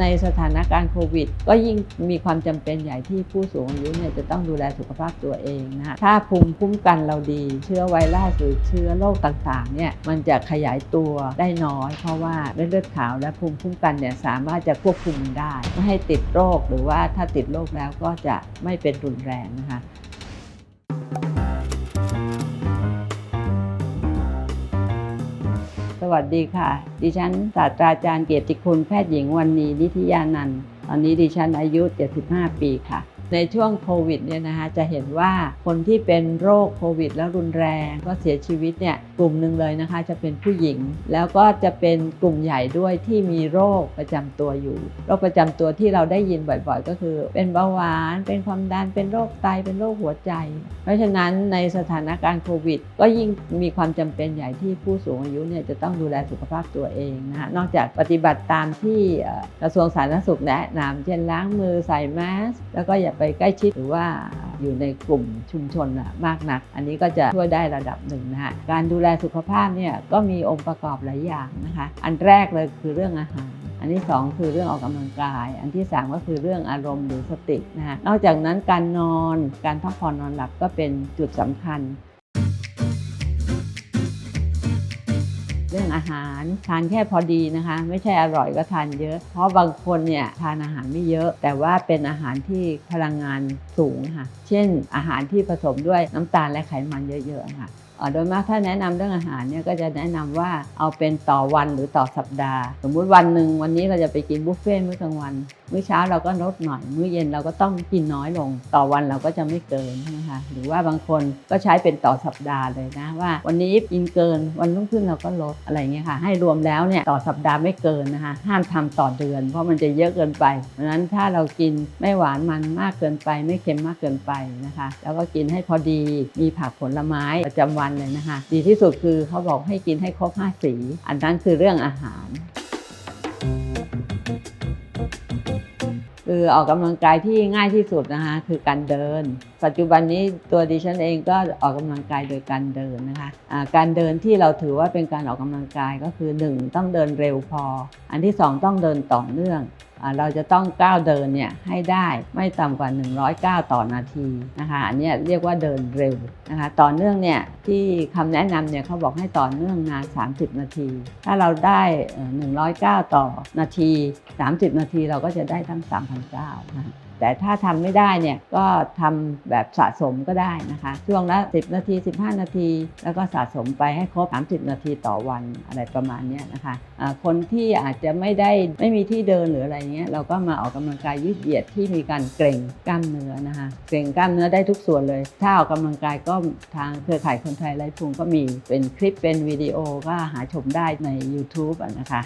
ในสถานการณ์โควิด ก็ยิ่งมีความจำเป็นใหญ่ที่ผู้สูงอายุเนี่ยจะต้องดูแลสุขภาพตัวเองนะคะถ้าภูมิคุ้มกันเราดี เชื้อไวรัสหรือเชื้อโรคต่างๆเนี่ยมันจะขยายตัวได้น้อย เพราะว่าเม็ดเลือดขาวและภูมิคุ้มกันเนี่ยสามารถจะควบคุมมันได้ ไม่ให้ติดโรคหรือว่าถ้าติดโรคแล้วก็จะไม่เป็นรุนแรงนะคะ วัสดีค่ะ ดิฉันศาสตราจารย์เกียรติคุณแพทย์หญิงวันนีนิธิยานันต์ตอนนี้ดิฉันอายุ 75 ปีค่ะ ในช่วงโควิดเนี่ยนะคะจะเห็นว่าคนที่เป็นโรคโควิด แล้วรุนแรงก็เสียชีวิตเนี่ยกลุ่มหนึ่งเลยนะคะ จะเป็นผู้หญิง แล้วก็จะเป็นกลุ่มใหญ่ด้วยที่มีโรคประจำตัวอยู่ โรคประจำตัวที่เราได้ยินบ่อยๆ ก็คือ เป็นเบาหวาน เป็นความดันเป็นโรคไตเป็นโรคหัวใจ เพราะฉะนั้นในสถานการณ์โควิด ก็ยิ่งมีความจำเป็นใหญ่ที่ผู้สูงอายุเนี่ยจะต้องดูแลสุขภาพตัวเองนะคะนอกจากปฏิบัติตามที่กระทรวงสาธารณสุขแนะนำเช่นล้างมือใส่แมสแล้วก็อย่าไปใกล้ชิดหรือว่าอยู่ในกลุ่มชุมชนน่ะมากนัก อันนี้ก็จะช่วยได้ระดับหนึ่งนะคะการดูแลสุขภาพเนี่ยก็มีองค์ประกอบหลายอย่างนะคะ อันแรกเลยคือเรื่องอาหารอันที่สองคือเรื่องออกกำลังกาย อันที่สามก็คือเรื่องอารมณ์หรือสตินะคะนอกจากนั้นการนอน การพักผ่อนนอนหลับก็เป็นจุดสำคัญ เรื่องอาหารทานแค่พอดีนะคะ ไม่ใช่อร่อยก็ทานเยอะ เพราะบางคนเนี่ยทานอาหารไม่เยอะ แต่ว่าเป็นอาหารที่พลังงานสูงค่ะ เช่น อาหารที่ผสมด้วยน้ำตาลและไขมันเยอะๆค่ะโดยมากถ้าแนะนำเรื่องอาหารเนี่ยก็จะแนะนำว่าเอาเป็นต่อวันหรือต่อสัปดาห์ สมมุติวันหนึ่งวันนี้เราจะไปกินบุฟเฟ่ต์มื้อกลางวัน มื้อเช้าเราก็ลดหน่อย มื้อเย็นเราก็ต้องกินน้อยลง ต่อวันเราก็จะไม่เกินนะคะหรือว่าบางคนก็ใช้เป็นต่อสัปดาห์เลยนะว่า วันนี้กินเกินวันรุ่งขึ้นเราก็ลดอะไรเงี้ยค่ะ ให้รวมแล้วเนี่ยต่อสัปดาห์ไม่เกินนะคะ ห้ามทำต่อเดือน เพราะมันจะเยอะเกินไป เพราะฉะนั้นถ้าเรากินไม่หวานมันมากเกินไป ไม่เค็มมากเกินไปนะคะ แล้วก็กินให้พอดีมีผักผลไม้ประจำวันเลยนะคะ ดีที่สุดคือเขาบอกให้กินให้ครบห้าสี อันนั้นคือเรื่องอาหาร คือออกกำลังกายที่ง่ายที่สุดนะคะคือการเดิน ปัจจุบันนี้ตัวดิฉันเองก็ออกกำลังกายโดยการเดินนะคะะการเดินที่เราถือว่าเป็นการออกกำลังกายก็คือ 1 ต้องเดินเร็วพอ อันที่ 2 ต้องเดินต่อเนื่อง เราจะต้องก้าวเดินเนี่ยให้ได้ไม่ต่ำกว่า 100ก้าวต่อนาทีนะคะอันนี้เรียกว่าเดินเร็วนะคะต่อเนื่องเนี่ยที่คำแนะนำเนี่ยเขาบอกให้ต่อเนื่องนาน 30 นาที ถ้าเราได้ 100ก้าวต่อนาที 30 นาทีเราก็จะได้ทั้ง 3,000นะคะ แต่ถ้าทำไม่ได้เนี่ยก็ทำแบบสะสมก็ได้นะคะ ช่วงละ 10 นาที 15 นาที แล้วก็สะสมไปให้ครบ 30 นาทีต่อวันอะไรประมาณนี้นะคะอ่าคนที่อาจจะไม่ได้ไม่มีที่เดินหรืออะไรเงี้ยเราก็มาออกกำลังกายยืดเหยียดที่มีการเกร็งกล้ามเนื้อนะคะ เกร็งกล้ามเนื้อได้ทุกส่วนเลย ถ้าออกกำลังกายก็ทางเครือข่ายคนไทยไร้พุงก็มีเป็นคลิปเป็นวิดีโอก็หาชมได้ใน YouTube นะคะ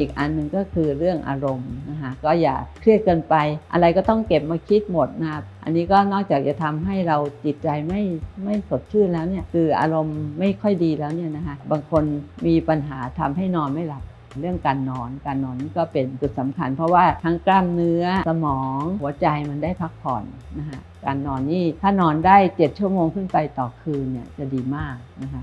อีกอันหนึ่งก็คือเรื่องอารมณ์นะคะก็อย่าเครียดเกินไป อะไรก็ต้องเก็บมาคิดหมดนะครับอันนี้ก็นอกจากจะทำให้เราจิตใจไม่ไม่สดชื่นแล้วเนี่ยคืออารมณ์ไม่ค่อยดีแล้วเนี่ยนะคะบางคนมีปัญหาทำให้นอนไม่หลับเรื่องการนอน การนอนนี่ก็เป็นจุดสำคัญ เพราะว่าทั้งกล้ามเนื้อสมองหัวใจมันได้พักผ่อนนะคะการนอนนี่ถ้านอนได้ 7 ชั่วโมงขึ้นไปต่อคืนเนี่ยจะดีมากนะคะ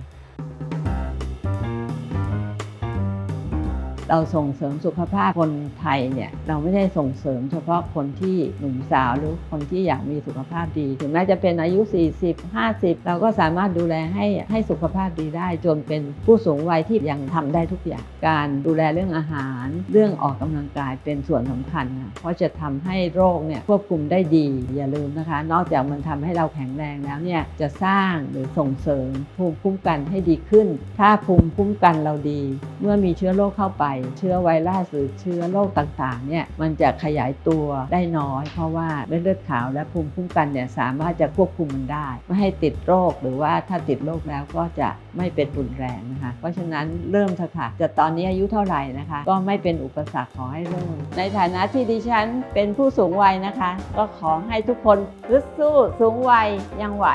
เราส่งเสริมสุขภาพคนไทยเนี่ยเราไม่ได้ส่งเสริมเฉพาะคนที่หนุ่มสาวหรือคนที่อยากมีสุขภาพดี ถึงแม้จะเป็นอายุ 40 50 เราก็สามารถดูแลให้ให้สุขภาพดีได้ จนเป็นผู้สูงวัยที่ยังทำได้ทุกอย่าง การดูแลเรื่องอาหาร เรื่องออกกำลังกายเป็นส่วนสำคัญค่ะเพราะจะทำให้โรคเนี่ยควบคุมได้ดี อย่าลืมนะคะ นอกจากมันทำให้เราแข็งแรงแล้วเนี่ยจะสร้างหรือส่งเสริมภูมิคุ้มกันให้ดีขึ้น ถ้าภูมิคุ้มกันเราดี เมื่อมีเชื้อโรคเข้าไปเชื้อไวรัสหรือเชื้อโรคต่างๆเนี่ยมันจะขยายตัวได้น้อย เพราะว่าเม็ดเลือดขาวและภูมิคุ้มกันเนี่ยสามารถจะควบคุมมันได้ ไม่ให้ติดโรคหรือว่าถ้าติดโรคแล้วก็จะไม่เป็นรุนแรงนะคะ เพราะฉะนั้นเริ่มเถอะค่ะจะตอนนี้อายุเท่าไหร่นะคะ ก็ไม่เป็นอุปสรรคขอให้เริ่ม ในฐานะที่ดิฉันเป็นผู้สูงวัยนะคะ ก็ขอให้ทุกคนฮึดสู้สูงวัยยังไหว